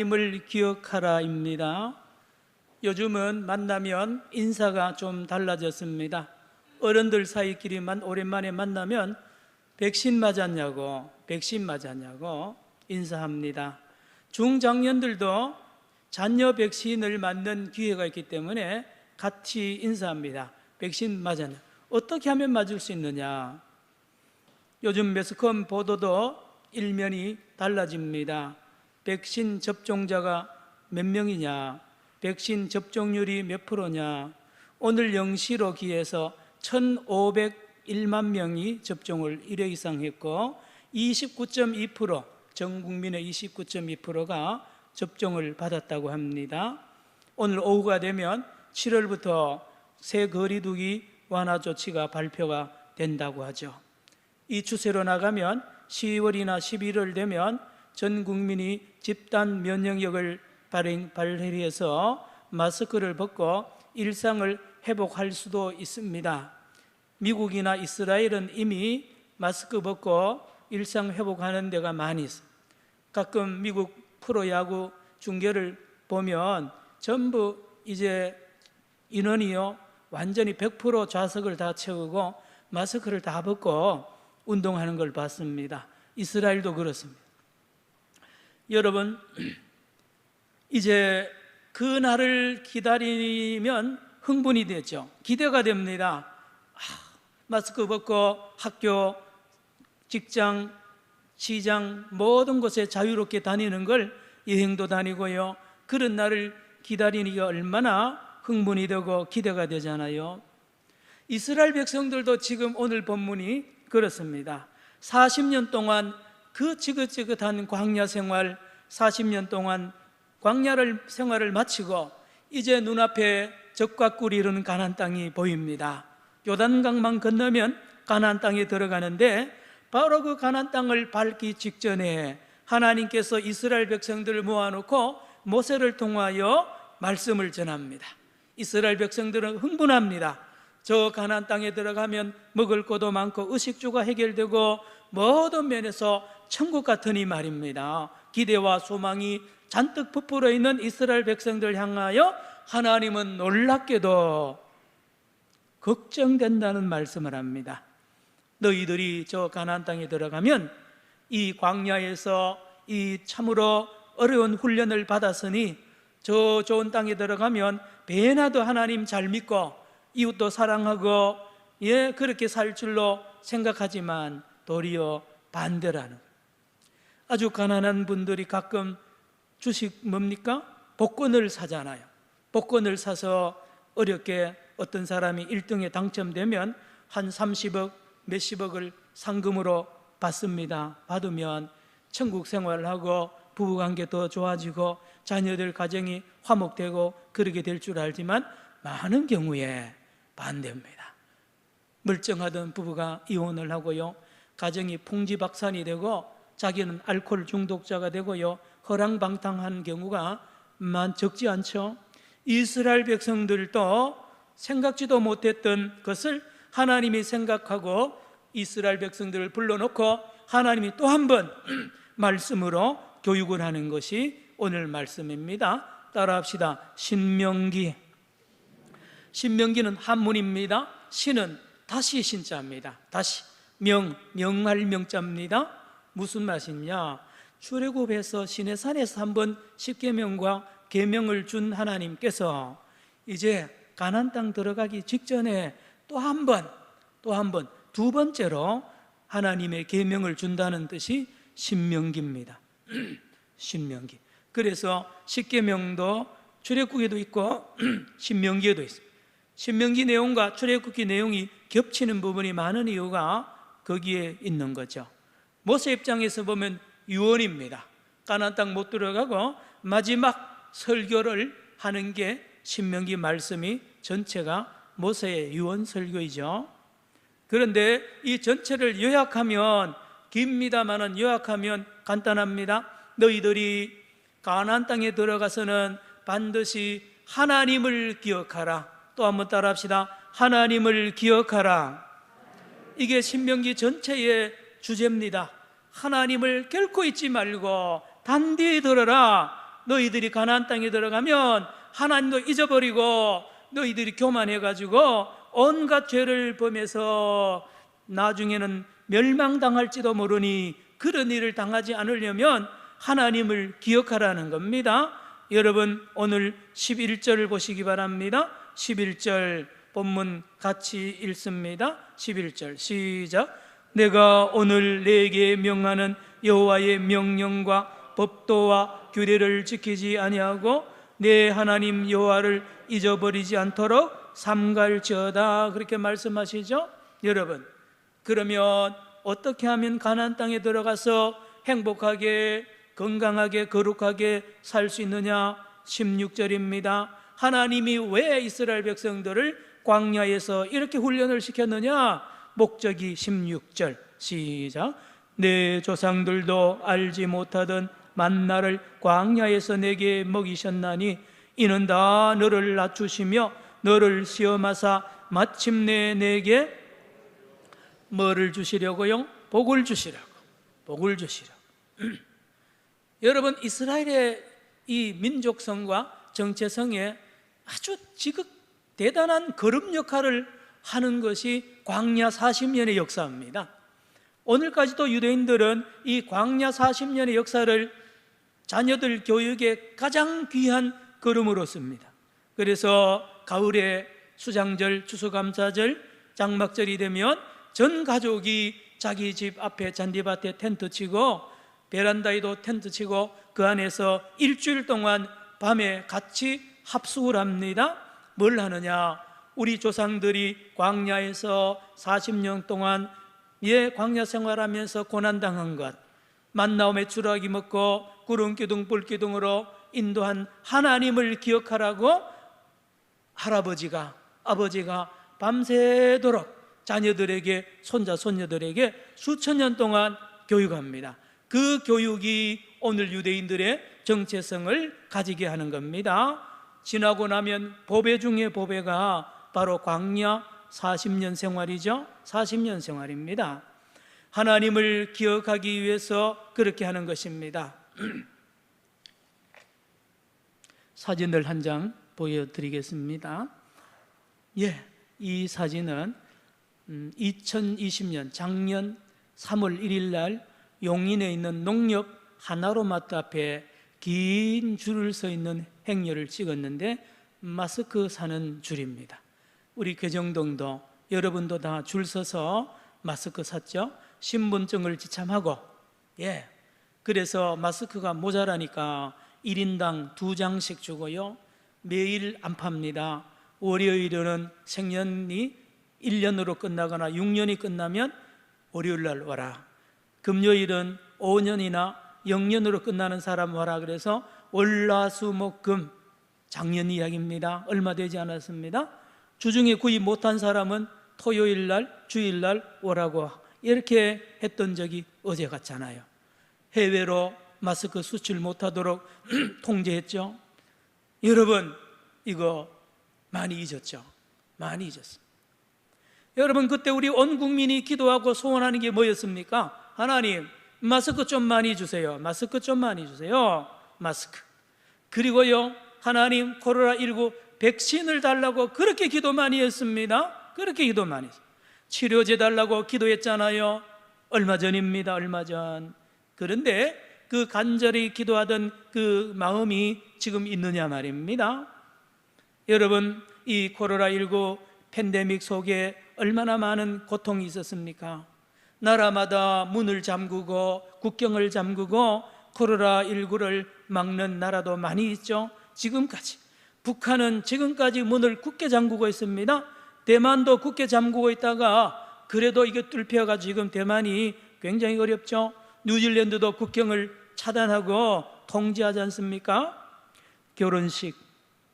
하나님을 기억하라입니다. 요즘은 만나면 인사가 좀 달라졌습니다. 어른들 사이끼리만 오랜만에 만나면 백신 맞았냐고, 백신 맞았냐고 인사합니다. 중장년들도 자녀 백신을 맞는 기회가 있기 때문에 같이 인사합니다. 백신 맞았냐? 어떻게 하면 맞을 수 있느냐? 요즘 매스컴 보도도 일면이 달라집니다. 백신 접종자가 몇 명이냐? 백신 접종률이 몇 프로냐? 오늘 0시로 기해서 1,501만 명이 접종을 1회 이상 했고 29.2%, 전 국민의 29.2%가 접종을 받았다고 합니다. 오늘 오후가 되면 7월부터 새 거리두기 완화 조치가 발표가 된다고 하죠. 이 추세로 나가면 10월이나 11월 되면 전 국민이 집단 면역력을 발행, 발휘해서 마스크를 벗고 일상을 회복할 수도 있습니다. 미국이나 이스라엘은 이미 마스크 벗고 일상 회복하는 데가 많이 있습니다. 가끔 미국 프로야구 중계를 보면 전부 이제 인원이요 완전히 100% 좌석을 다 채우고 마스크를 다 벗고 운동하는 걸 봤습니다. 이스라엘도 그렇습니다. 여러분 이제 그 날을 기다리면 흥분이 되죠. 기대가 됩니다. 아, 마스크 벗고 학교, 직장, 시장 모든 곳에 자유롭게 다니는 걸 여행도 다니고요. 그런 날을 기다리니까 얼마나 흥분이 되고 기대가 되잖아요. 이스라엘 백성들도 지금 오늘 본문이 그렇습니다. 40년 동안 그 지긋지긋한 광야 생활, 40년 동안 광야를 생활을 마치고 이제 눈앞에 적과 꿀이 이르는 가나안 땅이 보입니다. 요단강만 건너면 가나안 땅에 들어가는데 바로 그 가나안 땅을 밟기 직전에 하나님께서 이스라엘 백성들을 모아놓고 모세를 통하여 말씀을 전합니다. 이스라엘 백성들은 흥분합니다. 저 가나안 땅에 들어가면 먹을 것도 많고 의식주가 해결되고 모든 면에서 천국 같으니 말입니다. 기대와 소망이 잔뜩 부풀어 있는 이스라엘 백성들 향하여 하나님은 놀랍게도 걱정된다는 말씀을 합니다. 너희들이 저 가나안 땅에 들어가면 이 광야에서 이 참으로 어려운 훈련을 받았으니 저 좋은 땅에 들어가면 배나도 하나님 잘 믿고 이웃도 사랑하고 예 그렇게 살 줄로 생각하지만 도리어 반대라는 아주 가난한 분들이 가끔 주식 뭡니까? 복권을 사잖아요. 복권을 사서 어렵게 어떤 사람이 1등에 당첨되면 한 30억, 몇십억을 상금으로 받습니다. 받으면 천국 생활을 하고 부부관계 더 좋아지고 자녀들 가정이 화목되고 그러게 될 줄 알지만 많은 경우에 반대입니다. 멀쩡하던 부부가 이혼을 하고요. 가정이 풍지박산이 되고 자기는 알코올 중독자가 되고요. 허랑방탕한 경우가 만 적지 않죠. 이스라엘 백성들도 생각지도 못했던 것을 하나님이 생각하고 이스라엘 백성들을 불러놓고 하나님이 또 한 번 말씀으로 교육을 하는 것이 오늘 말씀입니다. 따라합시다. 신명기. 신명기는 한문입니다. 신은 다시 신자입니다. 다시 명 명할 명자입니다. 무슨 말이냐? 출애굽에서 시내산에서 한번 십계명과 계명을 준 하나님께서 이제 가나안 땅 들어가기 직전에 또 한 번, 또 한 번, 두 번째로 하나님의 계명을 준다는 뜻이 신명기입니다. 신명기. 그래서 십계명도 출애굽에도 있고 신명기에도 있습니다. 신명기 내용과 출애굽기 내용이 겹치는 부분이 많은 이유가 거기에 있는 거죠. 모세 입장에서 보면 유언입니다. 가나안 땅 못 들어가고 마지막 설교를 하는 게 신명기 말씀이 전체가 모세의 유언 설교이죠. 그런데 이 전체를 요약하면 깁니다만은 요약하면 간단합니다. 너희들이 가나안 땅에 들어가서는 반드시 하나님을 기억하라. 또 한번 따라합시다. 하나님을 기억하라. 이게 신명기 전체의 주제입니다. 하나님을 결코 잊지 말고 단디히 들어라. 너희들이 가나안 땅에 들어가면 하나님도 잊어버리고 너희들이 교만해가지고 온갖 죄를 범해서 나중에는 멸망당할지도 모르니 그런 일을 당하지 않으려면 하나님을 기억하라는 겁니다. 여러분 오늘 11절을 보시기 바랍니다. 11절 본문 같이 읽습니다. 11절 시작. 내가 오늘 내게 명하는 여호와의 명령과 법도와 규례를 지키지 아니하고 내 하나님 여호와를 잊어버리지 않도록 삼갈지어다 그렇게 말씀하시죠. 여러분 그러면 어떻게 하면 가나안 땅에 들어가서 행복하게 건강하게 거룩하게 살 수 있느냐? 16절입니다. 하나님이 왜 이스라엘 백성들을 광야에서 이렇게 훈련을 시켰느냐? 목적이 16절 시작. 내 조상들도 알지 못하던 만나를 광야에서 내게 먹이셨나니 이는 다 너를 낮추시며 너를 시험하사 마침내 내게 뭐를 주시려고요? 복을 주시라고. 복을 주시라고. 여러분 이스라엘의 이 민족성과 정체성에 아주 지극 대단한 거름 역할을 하는 것이 광야 40년의 역사입니다. 오늘까지도 유대인들은 이 광야 40년의 역사를 자녀들 교육에 가장 귀한 걸음으로 씁니다. 그래서 가을에 수장절, 추수감사절, 장막절이 되면 전 가족이 자기 집 앞에 잔디밭에 텐트 치고 베란다에도 텐트 치고 그 안에서 일주일 동안 밤에 같이 합숙을 합니다. 뭘 하느냐? 우리 조상들이 광야에서 40년 동안 예 광야 생활하면서 고난당한 것, 만나오 메추라기 먹고 구름 기둥 불 기둥으로 인도한 하나님을 기억하라고 할아버지가 아버지가 밤새도록 자녀들에게 손자 손녀들에게 수천 년 동안 교육합니다. 그 교육이 오늘 유대인들의 정체성을 가지게 하는 겁니다. 지나고 나면 보배 중에 보배가 바로 광야 40년 생활이죠. 40년 생활입니다. 하나님을 기억하기 위해서 그렇게 하는 것입니다. 사진을 한 장 보여드리겠습니다. 예, 이 사진은 2020년 작년 3월 1일 날 용인에 있는 농협 하나로마트 앞에 긴 줄을 서 있는 행렬을 찍었는데 마스크 사는 줄입니다. 우리 교정동도 여러분도 다 줄 서서 마스크 샀죠? 신분증을 지참하고 예. 그래서 마스크가 모자라니까 1인당 두 장씩 주고요. 매일 안 팝니다. 월요일에는 생년이 1년으로 끝나거나 6년이 끝나면 월요일 날 와라. 금요일은 5년이나 0년으로 끝나는 사람 와라 그래서 월화수목금 작년 이야기입니다. 얼마 되지 않았습니다. 주중에 구입 못한 사람은 토요일 날, 주일 날 오라고 이렇게 했던 적이 어제 같잖아요. 해외로 마스크 수출 못하도록 통제했죠. 여러분 이거 많이 잊었죠. 많이 잊었습니다. 여러분 그때 우리 온 국민이 기도하고 소원하는 게 뭐였습니까? 하나님 마스크 좀 많이 주세요. 마스크 좀 많이 주세요. 마스크. 그리고요 하나님 코로나 19 백신을 달라고 그렇게 기도 많이 했습니다. 그렇게 기도 많이 했어요. 치료제 달라고 기도했잖아요. 얼마 전입니다. 얼마 전. 그런데 그 간절히 기도하던 그 마음이 지금 있느냐 말입니다. 여러분, 이 코로나19 팬데믹 속에 얼마나 많은 고통이 있었습니까? 나라마다 문을 잠그고 국경을 잠그고 코로나19를 막는 나라도 많이 있죠. 지금까지. 북한은 지금까지 문을 굳게 잠그고 있습니다. 대만도 굳게 잠그고 있다가 그래도 이게 뚫혀가 지금 대만이 굉장히 어렵죠. 뉴질랜드도 국경을 차단하고 통제하지 않습니까? 결혼식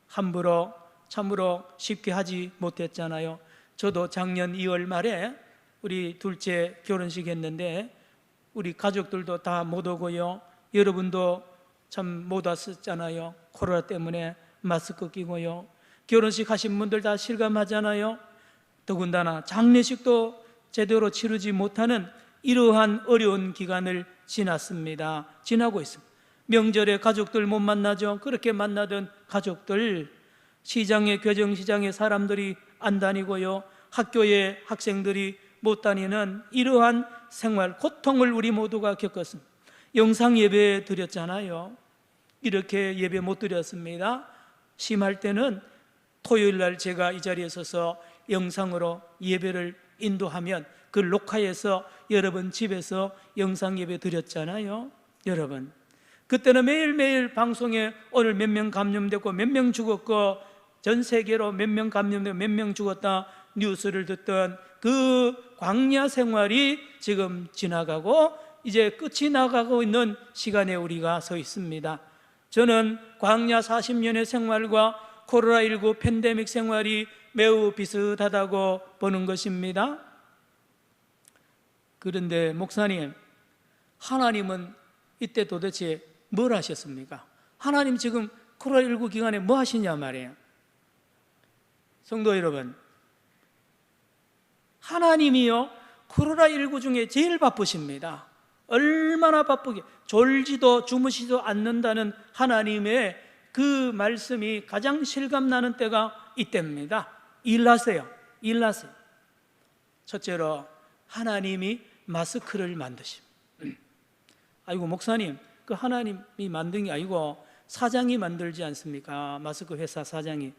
함부로 참으로 쉽게 하지 못했잖아요. 저도 작년 2월 말에 우리 둘째 결혼식 했는데 우리 가족들도 다 못 오고요. 여러분도 참 못 왔었잖아요. 코로나 때문에 마스크 끼고요. 결혼식 하신 분들 다 실감하잖아요. 더군다나 장례식도 제대로 치르지 못하는 이러한 어려운 기간을 지났습니다. 지나고 있습니다. 명절에 가족들 못 만나죠. 그렇게 만나던 가족들, 시장에 교정 시장에 사람들이 안 다니고요. 학교에 학생들이 못 다니는 이러한 생활 고통을 우리 모두가 겪었습니다. 영상 예배 드렸잖아요. 이렇게 예배 못 드렸습니다. 심할 때는 토요일 날 제가 이 자리에 서서 영상으로 예배를 인도하면 그 녹화해서 여러분 집에서 영상 예배 드렸잖아요. 여러분. 그때는 매일매일 방송에 오늘 몇 명 감염됐고 몇 명 죽었고 전 세계로 몇 명 감염되고 몇 명 죽었다 뉴스를 듣던 그 광야 생활이 지금 지나가고 이제 끝이 나가고 있는 시간에 우리가 서 있습니다. 저는 광야 40년의 생활과 코로나19 팬데믹 생활이 매우 비슷하다고 보는 것입니다. 그런데 목사님, 하나님은 이때 도대체 뭘 하셨습니까? 하나님 지금 코로나19 기간에 뭐 하시냐 말이에요. 성도 여러분, 하나님이요, 코로나19 중에 제일 바쁘십니다. 얼마나 바쁘게, 졸지도 주무시도 않는다는 하나님의 그 말씀이 가장 실감나는 때가 이때입니다. 일하세요. 일하세요. 첫째로, 하나님이 마스크를 만드심. 아이고, 목사님, 그 하나님이 만든 게 아니고 사장이 만들지 않습니까? 마스크 회사 사장이.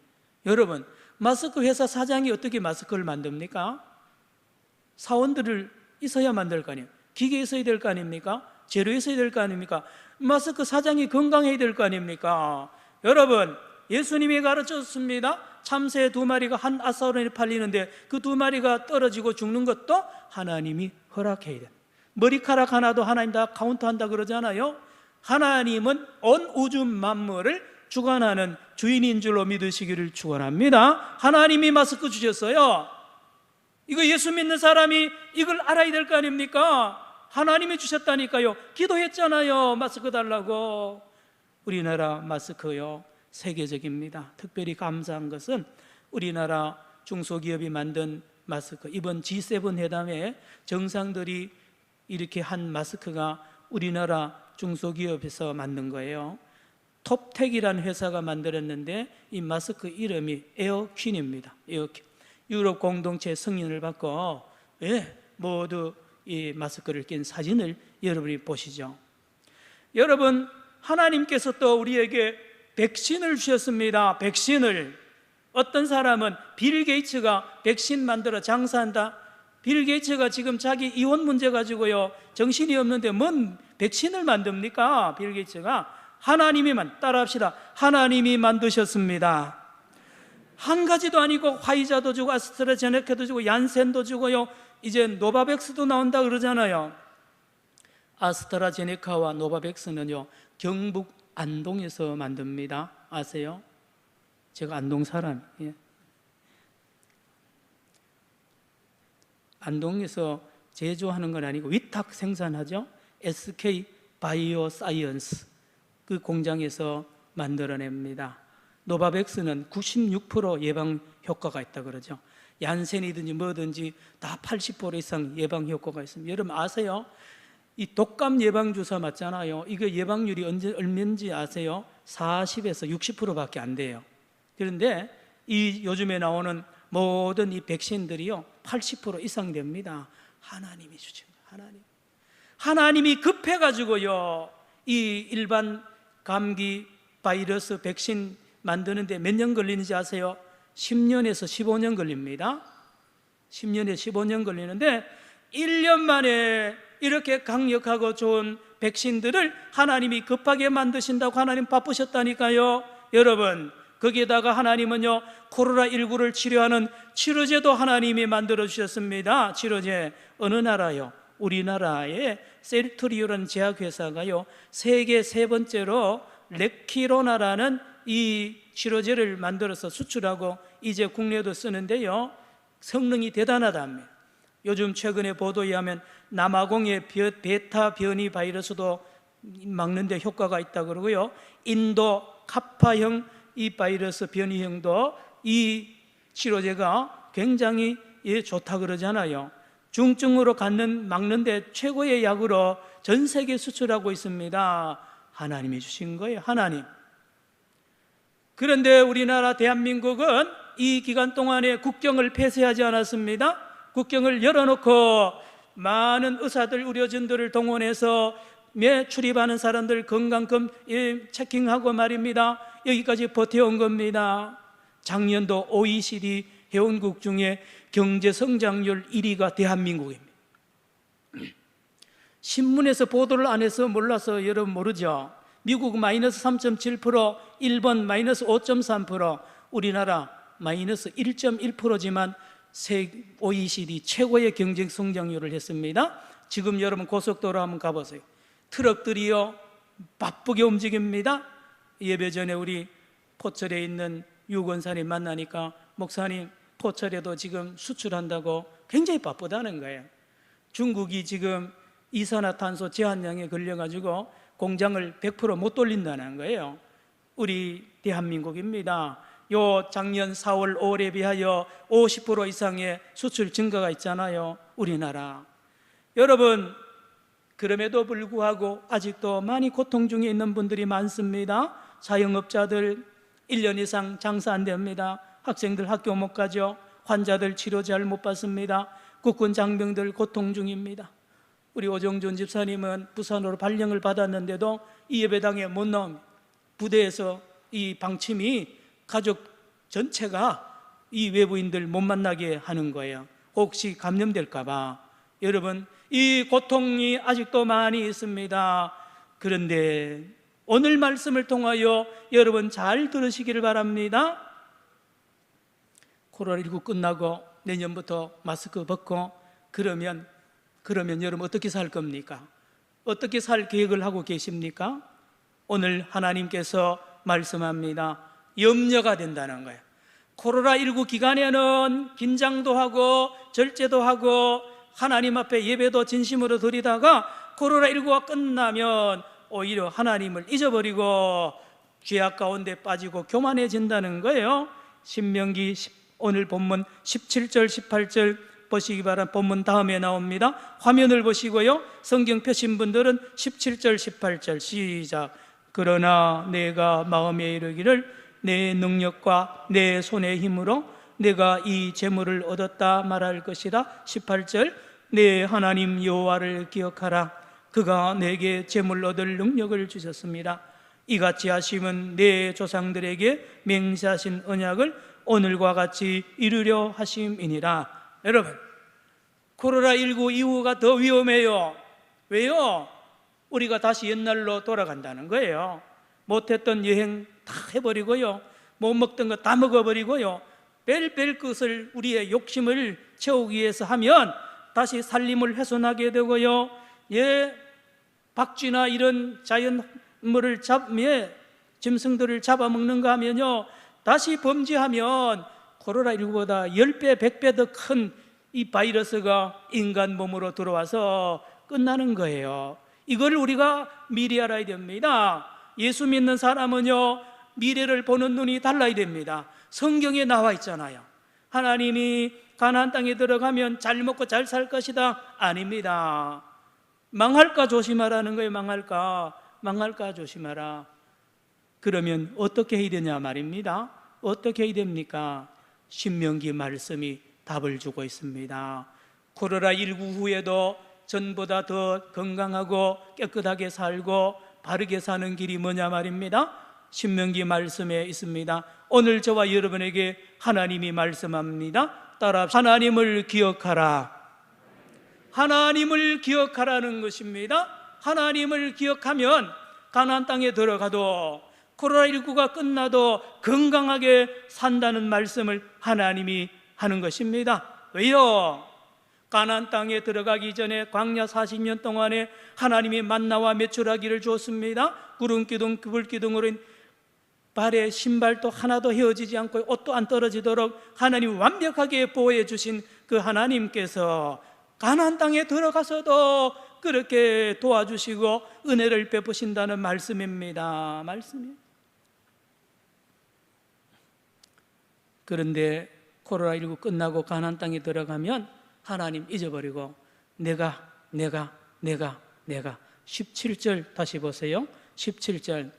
여러분, 마스크 회사 사장이 어떻게 마스크를 만듭니까? 사원들을 있어야 만들 거 아니에요. 기계 있어야 될 거 아닙니까? 재료 있어야 될 거 아닙니까? 마스크 사장이 건강해야 될 거 아닙니까? 여러분, 예수님이 가르쳤습니다. 참새 두 마리가 한 아사론에 팔리는데 그 두 마리가 떨어지고 죽는 것도 하나님이 허락해야 돼. 머리카락 하나도 하나님 다 카운트한다 그러잖아요. 하나님은 온 우주 만물을 주관하는 주인인 줄로 믿으시기를 축원합니다. 하나님이 마스크 주셨어요. 이거 예수 믿는 사람이 이걸 알아야 될 거 아닙니까? 하나님이 주셨다니까요. 기도했잖아요. 마스크 달라고. 우리나라 마스크요. 세계적입니다. 특별히 감사한 것은 우리나라 중소기업이 만든 마스크. 이번 G7 회담에 정상들이 이렇게 한 마스크가 우리나라 중소기업에서 만든 거예요. 톱텍이라는 회사가 만들었는데 이 마스크 이름이 에어퀸입니다. 에어퀸. 유럽 공동체 승인을 받고 예, 모두 이 마스크를 낀 사진을 여러분이 보시죠. 여러분 하나님께서 또 우리에게 백신을 주셨습니다. 백신을 어떤 사람은 빌 게이츠가 백신 만들어 장사한다. 빌 게이츠가 지금 자기 이혼 문제 가지고요 정신이 없는데 뭔 백신을 만듭니까? 빌 게이츠가 하나님이만 따라합시다. 하나님이 만드셨습니다. 한 가지도 아니고 화이자도 주고 아스트라제네카도 주고 얀센도 주고요. 이제 노바백스도 나온다 그러잖아요. 아스트라제네카와 노바백스는요. 경북 안동에서 만듭니다. 아세요? 제가 안동 사람. 예. 안동에서 제조하는 건 아니고 위탁 생산하죠. SK 바이오 사이언스 그 공장에서 만들어냅니다. 노바백스는 96% 예방 효과가 있다 그러죠. 얀센이든지 뭐든지 다 80% 이상 예방 효과가 있습니다. 여러분 아세요? 이 독감 예방 주사 맞잖아요. 이거 예방률이 언제 얼마인지 아세요? 40에서 60%밖에 안 돼요. 그런데 이 요즘에 나오는 모든 이 백신들이요 80% 이상 됩니다. 하나님이 주신. 하나님. 하나님이 급해 가지고요 이 일반 감기 바이러스 백신 만드는데 몇 년 걸리는지 아세요? 10년에서 15년 걸립니다. 10년에서 15년 걸리는데 1년 만에 이렇게 강력하고 좋은 백신들을 하나님이 급하게 만드신다고 하나님 바쁘셨다니까요. 여러분, 거기에다가 하나님은요, 코로나19를 치료하는 치료제도 하나님이 만들어 주셨습니다. 치료제. 어느 나라요? 우리나라의 셀트리오라는 제약회사가요, 세계 세 번째로 레키로나라는 이 치료제를 만들어서 수출하고 이제 국내도 쓰는데요. 성능이 대단하답니다. 요즘 최근에 보도에 의하면 남아공의 베타 변이 바이러스도 막는데 효과가 있다 그러고요. 인도 카파형 이 바이러스 변이형도 이 치료제가 굉장히 예, 좋다 그러잖아요. 중증으로 갖는 막는데 최고의 약으로 전 세계 수출하고 있습니다. 하나님이 주신 거예요. 하나님. 그런데 우리나라 대한민국은 이 기간 동안에 국경을 폐쇄하지 않았습니다. 국경을 열어놓고 많은 의사들, 의료진들을 동원해서 매 출입하는 사람들 건강검 예, 체킹하고 말입니다. 여기까지 버텨온 겁니다. 작년도 OECD 회원국 중에 경제 성장률 1위가 대한민국입니다. 신문에서 보도를 안 해서 몰라서 여러분 모르죠. 미국 마이너스 3.7%, 일본 마이너스 5.3%, 우리나라 마이너스 1.1%지만 세 OECD 최고의 경쟁 성장률을 했습니다. 지금 여러분 고속도로 한번 가보세요. 트럭들이요 바쁘게 움직입니다. 예배 전에 우리 포철에 있는 유건사님 만나니까 목사님 포철에도 지금 수출한다고 굉장히 바쁘다는 거예요. 중국이 지금 이산화탄소 제한량에 걸려가지고 공장을 100%못 돌린다는 거예요. 우리 대한민국입니다. 요 작년 4월, 5월에 비하여 50% 이상의 수출 증가가 있잖아요. 우리나라. 여러분, 그럼에도 불구하고 아직도 많이 고통 중에 있는 분들이 많습니다. 자영업자들 1년 이상 장사 안 됩니다. 학생들 학교 못 가죠. 환자들 치료 잘 못 받습니다. 국군 장병들 고통 중입니다. 우리 오정준 집사님은 부산으로 발령을 받았는데도 이 예배당에 못 나옵니다. 부대에서 이 방침이 가족 전체가 이 외부인들 못 만나게 하는 거예요. 혹시 감염될까봐. 여러분, 이 고통이 아직도 많이 있습니다. 그런데 오늘 말씀을 통하여 여러분 잘 들으시기를 바랍니다. 코로나19 끝나고 내년부터 마스크 벗고 그러면 그러면 여러분 어떻게 살 겁니까? 어떻게 살 계획을 하고 계십니까? 오늘 하나님께서 말씀합니다. 염려가 된다는 거예요. 코로나19 기간에는 긴장도 하고 절제도 하고 하나님 앞에 예배도 진심으로 드리다가 코로나19가 끝나면 오히려 하나님을 잊어버리고 죄악 가운데 빠지고 교만해진다는 거예요. 신명기 10, 오늘 본문 17절 18절 보시기 바란 본문 다음에 나옵니다. 화면을 보시고요. 성경 펴신 분들은 17절 18절 시작. 그러나 내가 마음에 이르기를 내 능력과 내 손의 힘으로 내가 이 재물을 얻었다 말할 것이다. 18절 내 하나님 여호와를 기억하라. 그가 내게 재물 얻을 능력을 주셨습니다. 이같이 하심은 내 조상들에게 맹세하신 언약을 오늘과 같이 이루려 하심이니라. 여러분, 코로나19 이후가 더 위험해요. 왜요? 우리가 다시 옛날로 돌아간다는 거예요. 못했던 여행 다 해버리고요. 못 먹던 거 다 먹어버리고요. 뺄뺄 것을 우리의 욕심을 채우기 위해서 하면 다시 살림을 훼손하게 되고요. 예, 박쥐나 이런 자연물을 잡, 예, 짐승들을 잡아먹는가 하면요. 다시 범죄하면 코로나19보다 10배, 100배 더 큰 이 바이러스가 인간 몸으로 들어와서 끝나는 거예요. 이걸 우리가 미리 알아야 됩니다. 예수 믿는 사람은요, 미래를 보는 눈이 달라야 됩니다. 성경에 나와 있잖아요. 하나님이 가나안 땅에 들어가면 잘 먹고 잘 살 것이다. 아닙니다. 망할까 조심하라는 거예요. 망할까. 망할까 조심하라. 그러면 어떻게 해야 되냐 말입니다. 어떻게 해야 됩니까? 신명기 말씀이 답을 주고 있습니다. 코로나 19 후에도 전보다 더 건강하고 깨끗하게 살고 바르게 사는 길이 뭐냐 말입니다. 신명기 말씀에 있습니다. 오늘 저와 여러분에게 하나님이 말씀합니다. 따라 하나님을 기억하라. 하나님을 기억하라는 것입니다. 하나님을 기억하면 가나안 땅에 들어가도 코로나19가 끝나도 건강하게 산다는 말씀을 하나님이 하는 것입니다. 왜요? 가나안 땅에 들어가기 전에 광야 40년 동안에 하나님이 만나와 매출하기를 주었습니다. 구름 기둥, 불 기둥으로 발에 신발도 하나도 헤어지지 않고 옷도 안 떨어지도록 하나님 완벽하게 보호해 주신 그 하나님께서 가나안 땅에 들어가서도 그렇게 도와주시고 은혜를 베푸신다는 말씀입니다. 말씀이. 그런데 코로나19 끝나고 가나안 땅에 들어가면 하나님 잊어버리고 내가 내가 내가 내가 17절 다시 보세요. 17절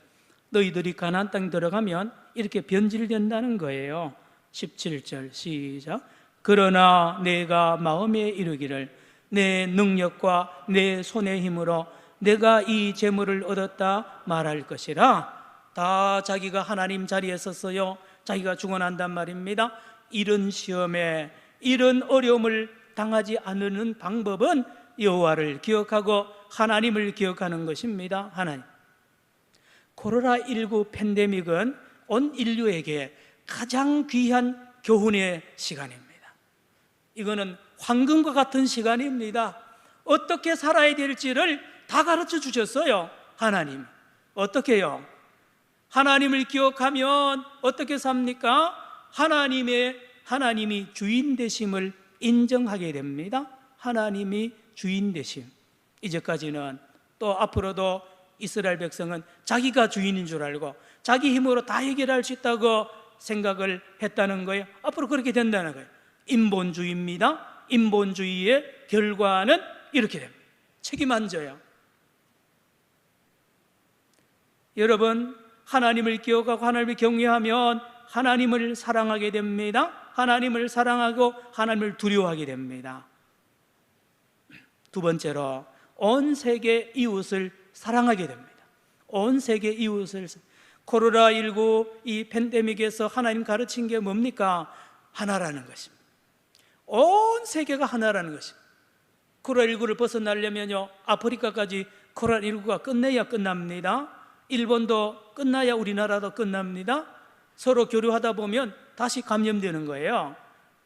너희들이 가나안 땅 들어가면 이렇게 변질된다는 거예요. 17절 시작. 그러나 내가 마음에 이르기를 내 능력과 내 손의 힘으로 내가 이 재물을 얻었다 말할 것이라. 다 자기가 하나님 자리에 섰어요. 자기가 죽어난단 말입니다. 이런 시험에 이런 어려움을 당하지 않는 방법은 여호와를 기억하고 하나님을 기억하는 것입니다. 하나님. 코로나19 팬데믹은 온 인류에게 가장 귀한 교훈의 시간입니다. 이거는 황금과 같은 시간입니다. 어떻게 살아야 될지를 다 가르쳐 주셨어요. 하나님. 어떻게요? 하나님을 기억하면 어떻게 삽니까? 하나님의 하나님이 주인 되심을 인정하게 됩니다. 하나님이 주인 되심. 이제까지는 또 앞으로도 이스라엘 백성은 자기가 주인인 줄 알고 자기 힘으로 다 해결할 수 있다고 생각을 했다는 거예요. 앞으로 그렇게 된다는 거예요. 인본주의입니다. 인본주의의 결과는 이렇게 됩니다. 책임 안 져요. 여러분, 하나님을 기억하고 하나님을 경외하면 하나님을 사랑하게 됩니다. 하나님을 사랑하고 하나님을 두려워하게 됩니다. 두 번째로 온 세계 이웃을 사랑하게 됩니다. 온 세계 이웃을 코로나 19 이 팬데믹에서 하나님 가르친 게 뭡니까? 하나라는 것입니다. 온 세계가 하나라는 것입니다. 코로나 19를 벗어나려면요, 아프리카까지 코로나 19가 끝내야 끝납니다. 일본도 끝나야 우리나라도 끝납니다. 서로 교류하다 보면 다시 감염되는 거예요.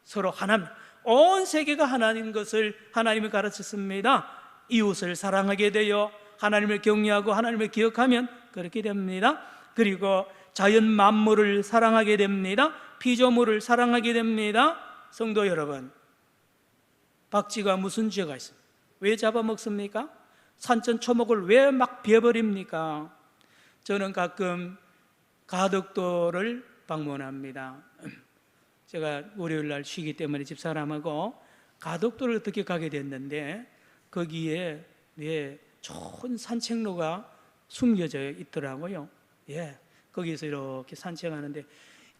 서로 하나, 온 세계가 하나인 것을 하나님이 가르쳤습니다. 이웃을 사랑하게 되어 하나님을 경외하고 하나님을 기억하면 그렇게 됩니다. 그리고 자연 만물을 사랑하게 됩니다. 피조물을 사랑하게 됩니다. 성도 여러분, 박쥐가 무슨 죄가 있습니까? 왜 잡아먹습니까? 산천 초목을 왜 막 베어버립니까? 저는 가끔 가덕도를 방문합니다. 제가 월요일 날 쉬기 때문에 집사람하고 가덕도를 어떻게 가게 됐는데 거기에 예, 좋은 산책로가 숨겨져 있더라고요. 예, 거기서 이렇게 산책하는데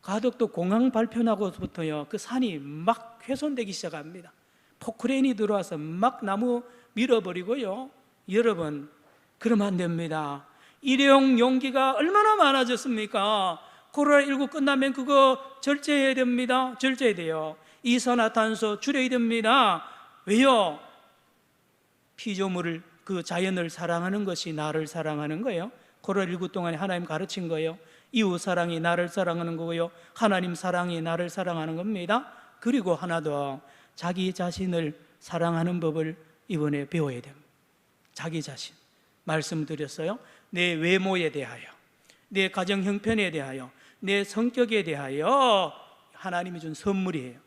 가덕도 공항 발표나고부터요 그 산이 막 훼손되기 시작합니다. 포크레인이 들어와서 막 나무 밀어버리고요. 여러분 그러면 안 됩니다. 일회용 용기가 얼마나 많아졌습니까? 코로나19 끝나면 그거 절제해야 됩니다. 절제해야 돼요. 이산화탄소 줄여야 됩니다. 왜요? 피조물을 그 자연을 사랑하는 것이 나를 사랑하는 거예요. 코로나19 동안에 하나님 가르친 거예요. 이웃 사랑이 나를 사랑하는 거고요. 하나님 사랑이 나를 사랑하는 겁니다. 그리고 하나 더 자기 자신을 사랑하는 법을 이번에 배워야 됩니다. 자기 자신. 말씀드렸어요. 내 외모에 대하여, 내 가정 형편에 대하여, 내 성격에 대하여 하나님이 준 선물이에요.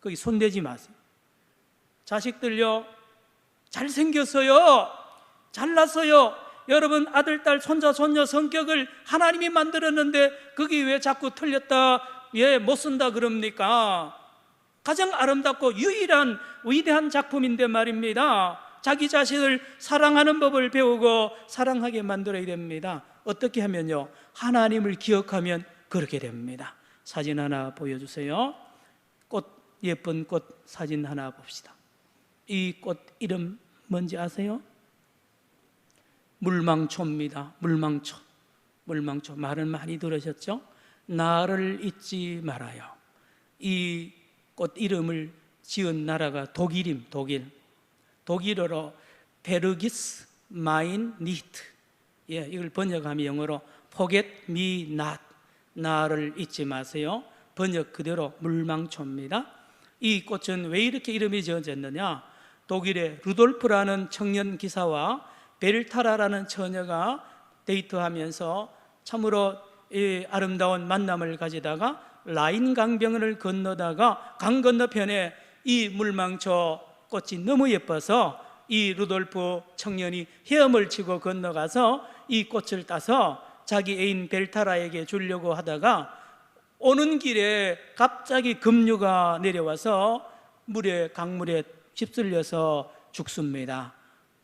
거기 손대지 마세요. 자식들요, 잘생겼어요. 잘났어요. 여러분 아들, 딸, 손자, 손녀 성격을 하나님이 만들었는데 거기 왜 자꾸 틀렸다, 예, 못 쓴다 그럽니까? 가장 아름답고 유일한 위대한 작품인데 말입니다. 자기 자신을 사랑하는 법을 배우고 사랑하게 만들어야 됩니다. 어떻게 하면요? 하나님을 기억하면 그렇게 됩니다. 사진 하나 보여주세요. 꽃, 예쁜 꽃 사진 하나 봅시다. 이 꽃 이름 뭔지 아세요? 물망초입니다. 물망초. 물망초. 말은 많이 들으셨죠? 나를 잊지 말아요. 이 꽃 이름을 지은 나라가 독일임, 독일. 독일어로 베르기스 마인 니트. 예, 이걸 번역하면 영어로 me not. 나를 잊지 마세요. 번역 그대로 물망초입니다. 이 꽃은 왜 이렇게 이름이 지어졌느냐? 독일의 루돌프라는 청년 기사와 베르타라라는 처녀가 데이트하면서 참으로 이 아름다운 만남을 가지다가 라인 강병을 건너다가 강 건너편에 이 물망초 꽃이 너무 예뻐서 이 루돌프 청년이 헤엄을 치고 건너가서 이 꽃을 따서 자기 애인 벨타라에게 주려고 하다가 오는 길에 갑자기 급류가 내려와서 물에 강물에 휩쓸려서 죽습니다.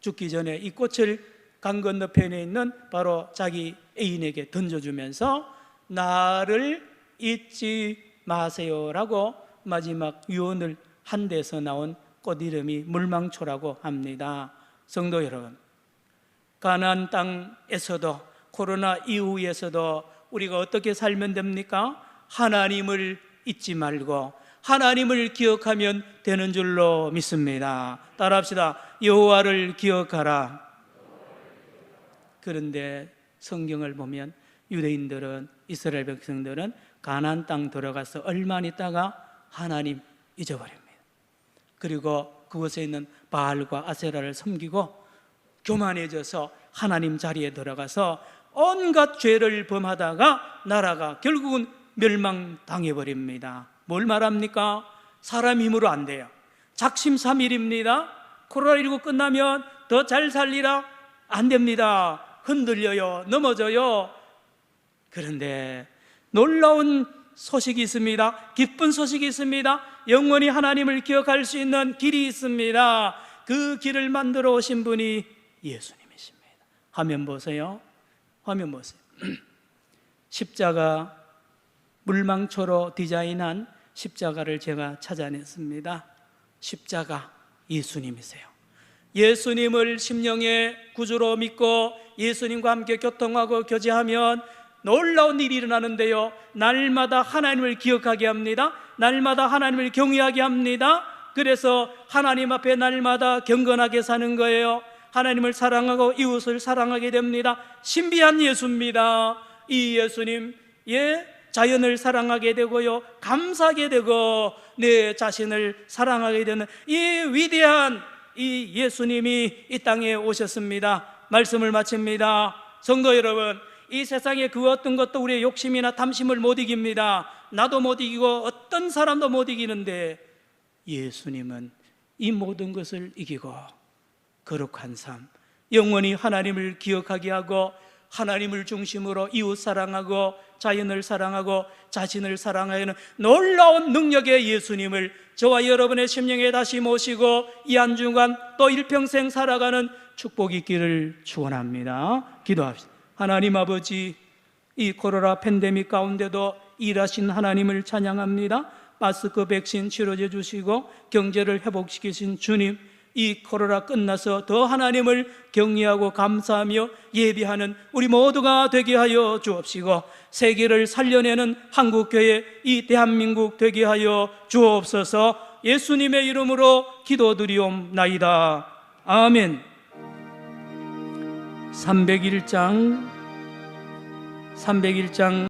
죽기 전에 이 꽃을 강 건너편에 있는 바로 자기 애인에게 던져주면서 나를 잊지 마세요라고 마지막 유언을 한 데서 나온 꽃 이름이 물망초라고 합니다. 성도 여러분, 가나안 땅에서도 코로나 이후에서도 우리가 어떻게 살면 됩니까? 하나님을 잊지 말고 하나님을 기억하면 되는 줄로 믿습니다. 따라합시다. 여호와를 기억하라. 그런데 성경을 보면 유대인들은 이스라엘 백성들은 가나안 땅 들어가서 얼마 안 있다가 하나님 잊어버립니다. 그리고 그곳에 있는 바알과 아세라를 섬기고 교만해져서 하나님 자리에 들어가서 온갖 죄를 범하다가 나라가 결국은 멸망당해 버립니다. 뭘 말합니까? 사람 힘으로 안 돼요. 작심삼일입니다. 코로나19 끝나면 더 잘 살리라 안 됩니다. 흔들려요. 넘어져요. 그런데 놀라운 소식이 있습니다. 기쁜 소식이 있습니다. 영원히 하나님을 기억할 수 있는 길이 있습니다. 그 길을 만들어 오신 분이 예수님이십니다. 화면 보세요. 화면 보세요. 십자가 물망초로 디자인한 십자가를 제가 찾아냈습니다. 십자가 예수님이세요. 예수님을 심령의 구주로 믿고 예수님과 함께 교통하고 교제하면 놀라운 일이 일어나는데요. 날마다 하나님을 기억하게 합니다. 날마다 하나님을 경외하게 합니다. 그래서 하나님 앞에 날마다 경건하게 사는 거예요. 하나님을 사랑하고 이웃을 사랑하게 됩니다. 신비한 예수입니다. 이 예수님, 예, 자연을 사랑하게 되고요. 감사하게 되고 내 자신을 사랑하게 되는 이 위대한 이 예수님이 이 땅에 오셨습니다. 말씀을 마칩니다. 성도 여러분, 이 세상에 그 어떤 것도 우리의 욕심이나 탐심을 못 이깁니다. 나도 못 이기고 어떤 사람도 못 이기는데 예수님은 이 모든 것을 이기고 거룩한 삶, 영원히 하나님을 기억하게 하고 하나님을 중심으로 이웃 사랑하고 자연을 사랑하고 자신을 사랑하는 놀라운 능력의 예수님을 저와 여러분의 심령에 다시 모시고 이한 주간 또 일평생 살아가는 축복 있기를 축원합니다. 기도합시다. 하나님 아버지 이 코로나 팬데믹 가운데도 일하신 하나님을 찬양합니다. 마스크 백신 치료제 주시고 경제를 회복시키신 주님 이 코로나 끝나서 더 하나님을 경외하고 감사하며 예비하는 우리 모두가 되게 하여 주옵시고 세계를 살려내는 한국교회 이 대한민국 되게 하여 주옵소서 예수님의 이름으로 기도드리옵나이다. 아멘. 301장 301장